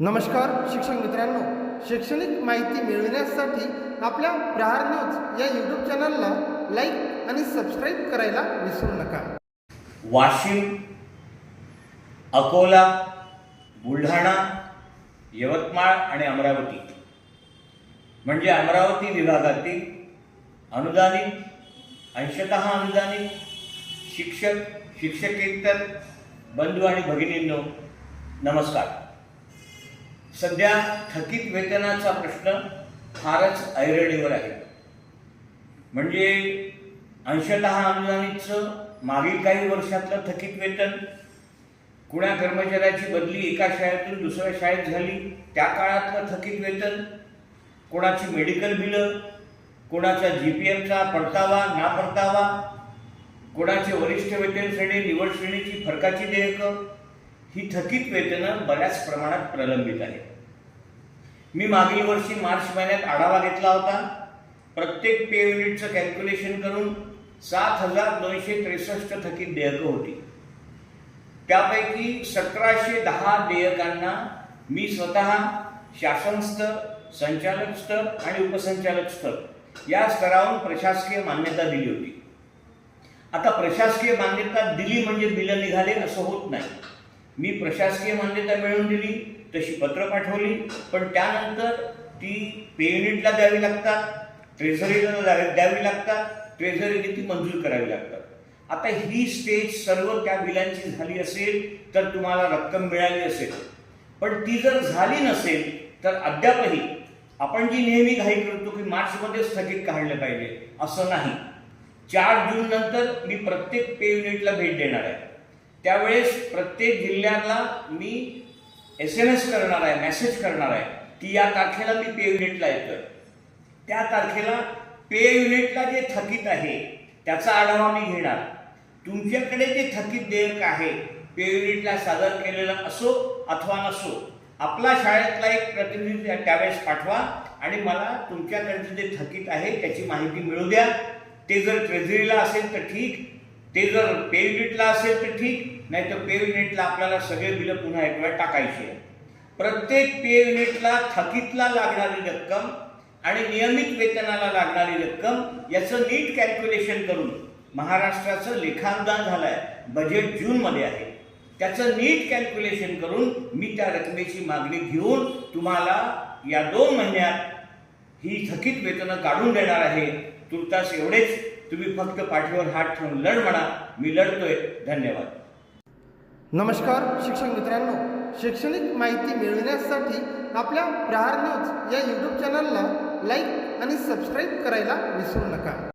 नमस्कार शिक्षक मित्रांनो. शैक्षणिक माहिती मिळविण्यासाठी आपल्या प्रहार न्यूज या यूट्यूब चॅनलला लाईक आणि सबस्क्राईब करायला विसरू नका. वाशिम अकोला बुलढाणा यवतमाळ आणि अमरावती. म्हणजे अमरावती विभागातील अनुदानित अंशतः अनुदानित शिक्षक शिक्षकेतर बंधू आणि भगिनींनो नमस्कार. सध्या थकीत वेतनाचा प्रश्न फारच ऐरणीवर आहे. म्हणजे अंशतः अनुदानितचं मागील काही वर्षातलं थकीत वेतन कुणा कर्मचाऱ्याची बदली एका शाळेतून दुसऱ्या शाळेत झाली त्या काळातलं थकीत वेतन कोणाची मेडिकल बिलं कोणाचा जी पी एमचा परतावा ना परतावा कोणाचे वरिष्ठ वेतन श्रेणी निवड श्रेणीची फरकाची देयकं ही थकीत वेतनं बऱ्याच प्रमाणात प्रलंबित आहेत मी मागील वर्षी मार्च महिन्यात आढावा घेतला होता. प्रत्येक पे युनिटचं कॅल्क्युलेशन करून सात हजार दोनशे त्रेसष्ट थकीत देयकं होती. त्यापैकी सतराशे दहा देयकांना मी स्वतः शासन स्तर संचालक स्तर आणि उपसंचालक स्तर या स्तरावरून प्रशासकीय मान्यता दिली होती. आता प्रशासकीय मान्यता दिली म्हणजे बिलं निघाले असं होत नाही. मी प्रशासकीय मान्यता मिळवून दिली तशी पत्र पाठवली पण त्यानंतर ती पे युनिटला द्यावी लागतात ट्रेझरीला द्यावी द्यावी लागतात ट्रेझरीने ती मंजूर करावी लागतात. आता ही स्टेज सर्व त्या बिलांची झाली असेल तर तुम्हाला रक्कम मिळाली असेल. पण ती जर झाली नसेल तर अद्यापही आपण जी नेहमी घाई करतो की मार्चमध्ये स्थगित काढलं पाहिजे असं नाही. चार जून नंतर मी प्रत्येक पे युनिटला भेट देणार आहे. त्यावेळेस प्रत्येक जिल्ह्याला मी एस एम एस करणार आहे मेसेज करणार आहे. की या तारखेला मी पे युनिटला येतोय. त्या तारखेला पे युनिटला जे थकीत आहे त्याचा आढावा मी घेणार. तुमच्याकडे जे थकीत देयक आहे पे युनिटला सादर केलेलं असो अथवा नसो आपला शाळेतला एक प्रतिनिधी त्यावेळेस पाठवा आणि मला तुमच्याकडचं जे थकीत आहे त्याची माहिती मिळू द्या. ते जर ट्रेझरीला असेल तर ठीक ते जर पे युनिटला असेल तर ठीक नाही तर पे युनिटला आपल्याला सगळे बिलं पुन्हा एक वेळ टाकायची आहे प्रत्येक पे युनिटला थकीतला लागणारी रक्कम आणि नियमित वेतनाला लागणारी रक्कम याचं नीट कॅल्क्युलेशन करून महाराष्ट्राचं लेखानुदान झालं आहे बजेट जूनमध्ये आहे. त्याचं नीट कॅल्क्युलेशन करून मी त्या रकमेची मागणी घेऊन तुम्हाला या दोन महिन्यात ही थकीत वेतनं काढून देणार आहे. तुर्तास एवढेच. तुम्ही फक्त पाठीवर हात ठेवून लढ म्हणा. मी लढतोय. धन्यवाद. नमस्कार शिक्षक मित्रांनो. शैक्षणिक माहिती मिळविण्यासाठी आपल्या प्रहार न्यूज या यूट्यूब चॅनलला लाईक आणि सबस्क्राईब करायला विसरू नका.